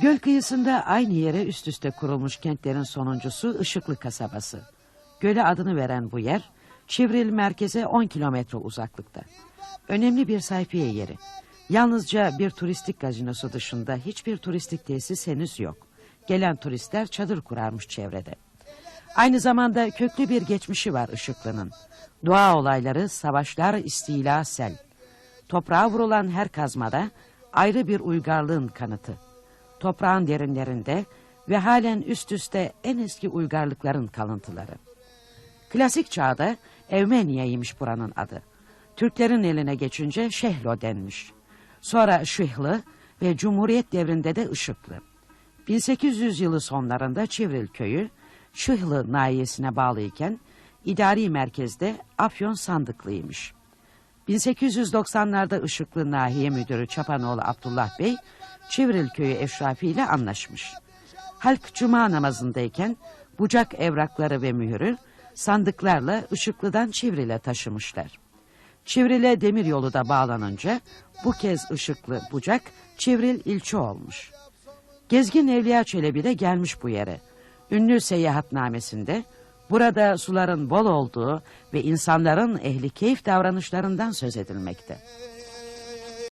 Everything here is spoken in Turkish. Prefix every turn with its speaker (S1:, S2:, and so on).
S1: Göl kıyısında aynı yere üst üste kurulmuş kentlerin sonuncusu Işıklı kasabası. Göle adını veren bu yer, Çivril merkeze 10 kilometre uzaklıkta. Önemli bir sayfiye yeri. Yalnızca bir turistik gazinosu dışında hiçbir turistik tesis henüz yok. Gelen turistler çadır kurarmış çevrede. Aynı zamanda köklü bir geçmişi var Işıklı'nın. Doğa olayları, savaşlar, istila, sel. Toprağa vurulan her kazmada ayrı bir uygarlığın kanıtı. Toprağın derinlerinde ve halen üst üste en eski uygarlıkların kalıntıları. Klasik çağda Evmeniye'ymiş buranın adı. Türklerin eline geçince Şehlo denmiş. Sonra Şihlı ve Cumhuriyet devrinde de Işıklı. 1800 yılı sonlarında Çivril köyü Şihlı nahiyesine bağlıyken idari merkezde Afyon Sandıklıymış. 1890'larda Işıklı Nahiye Müdürü Çapanoğlu Abdullah Bey Çivril köyü eşrafi ile anlaşmış. Halk cuma namazındayken bucak evrakları ve mühürü sandıklarla Işıklı'dan Çivril'e taşımışlar. Çivril'e demir yolu da bağlanınca bu kez Işıklı bucak Çivril ilçe olmuş. Gezgin Evliya Çelebi de gelmiş bu yere. Ünlü seyahatnamesinde burada suların bol olduğu ve insanların ehli keyif davranışlarından söz edilmekte.